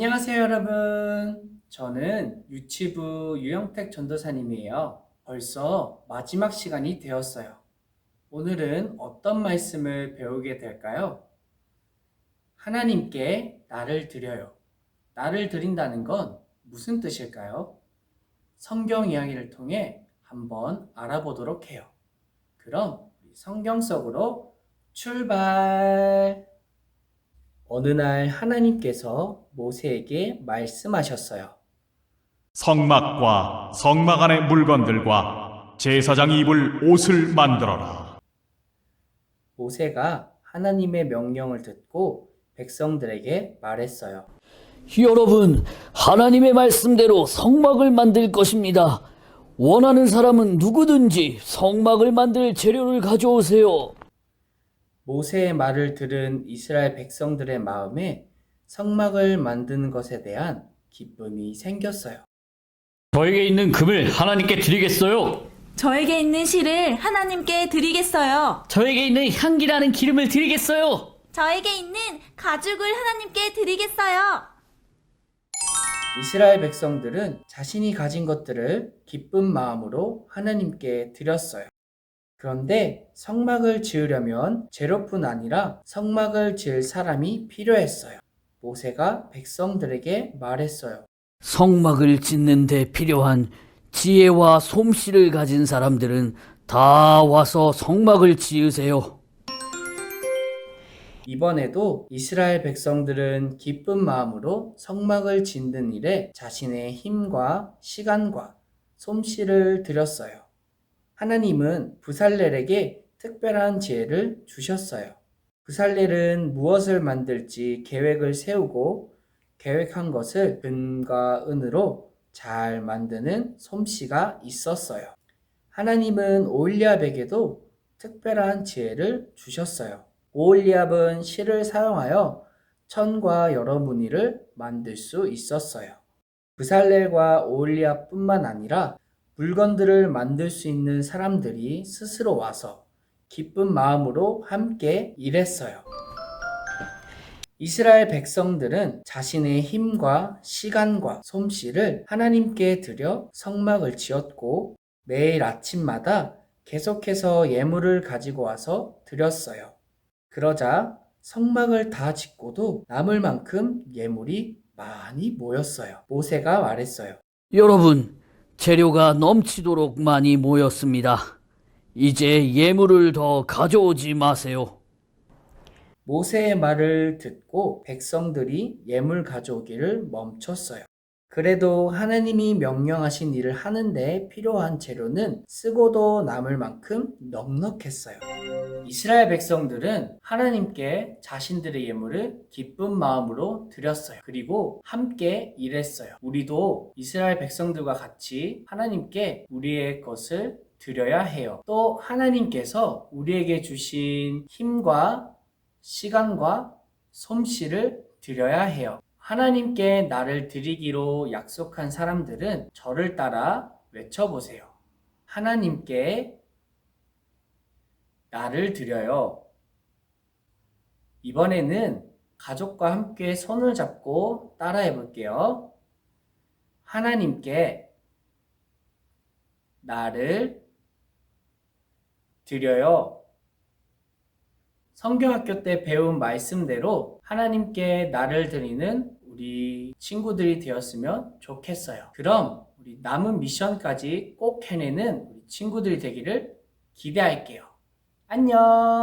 안녕하세요, 여러분. 저는 유치부 유영택 전도사님이에요. 벌써 마지막 시간이 되었어요. 오늘은 어떤 말씀을 배우게 될까요? 하나님께 나를 드려요. 나를 드린다는 건 무슨 뜻일까요? 성경 이야기를 통해 한번 알아보도록 해요. 그럼 성경 속으로 출발! 어느 날 하나님께서 모세에게 말씀하셨어요. 성막과 성막 안의 물건들과 제사장이 입을 옷을 만들어라. 모세가 하나님의 명령을 듣고 백성들에게 말했어요. 여러분, 하나님의 말씀대로 성막을 만들 것입니다. 원하는 사람은 누구든지 성막을 만들 재료를 가져오세요. 모세의 말을 들은 이스라엘 백성들의 마음에 성막을 만드는 것에 대한 기쁨이 생겼어요. 저에게 있는 금을 하나님께 드리겠어요. 저에게 있는 실을 하나님께 드리겠어요. 저에게 있는 향기라는 기름을 드리겠어요. 저에게 있는 가죽을 하나님께 드리겠어요. 이스라엘 백성들은 자신이 가진 것들을 기쁜 마음으로 하나님께 드렸어요. 그런데 성막을 지으려면 재료뿐 아니라 성막을 지을 사람이 필요했어요. 모세가 백성들에게 말했어요. 성막을 짓는 데 필요한 지혜와 솜씨를 가진 사람들은 다 와서 성막을 지으세요. 이번에도 이스라엘 백성들은 기쁜 마음으로 성막을 짓는 일에 자신의 힘과 시간과 솜씨를 들였어요. 하나님은 부살렐에게 특별한 지혜를 주셨어요. 부살렐은 무엇을 만들지 계획을 세우고 계획한 것을 금과 은으로 잘 만드는 솜씨가 있었어요. 하나님은 오일리압에게도 특별한 지혜를 주셨어요. 오일리압은 실을 사용하여 천과 여러 무늬를 만들 수 있었어요. 부살렐과 오일리압뿐만 아니라 물건들을 만들 수 있는 사람들이 스스로 와서 기쁜 마음으로 함께 일했어요. 이스라엘 백성들은 자신의 힘과 시간과 솜씨를 하나님께 드려 성막을 지었고 매일 아침마다 계속해서 예물을 가지고 와서 드렸어요. 그러자 성막을 다 짓고도 남을 만큼 예물이 많이 모였어요. 모세가 말했어요. 여러분, 재료가 넘치도록 많이 모였습니다. 이제 예물을 더 가져오지 마세요. 모세의 말을 듣고 백성들이 예물 가져오기를 멈췄어요. 그래도 하나님이 명령하신 일을 하는데 필요한 재료는 쓰고도 남을 만큼 넉넉했어요. 이스라엘 백성들은 하나님께 자신들의 예물을 기쁜 마음으로 드렸어요. 그리고 함께 일했어요. 우리도 이스라엘 백성들과 같이 하나님께 우리의 것을 드려야 해요. 또 하나님께서 우리에게 주신 힘과 시간과 솜씨를 드려야 해요. 하나님께 나를 드리기로 약속한 사람들은 저를 따라 외쳐보세요. 하나님께 나를 드려요. 이번에는 가족과 함께 손을 잡고 따라해 볼게요. 하나님께 나를 드려요. 성경학교 때 배운 말씀대로 하나님께 나를 드리는 우리 친구들이 되었으면 좋겠어요. 그럼 우리 남은 미션까지 꼭 해내는 우리 친구들이 되기를 기대할게요. 안녕!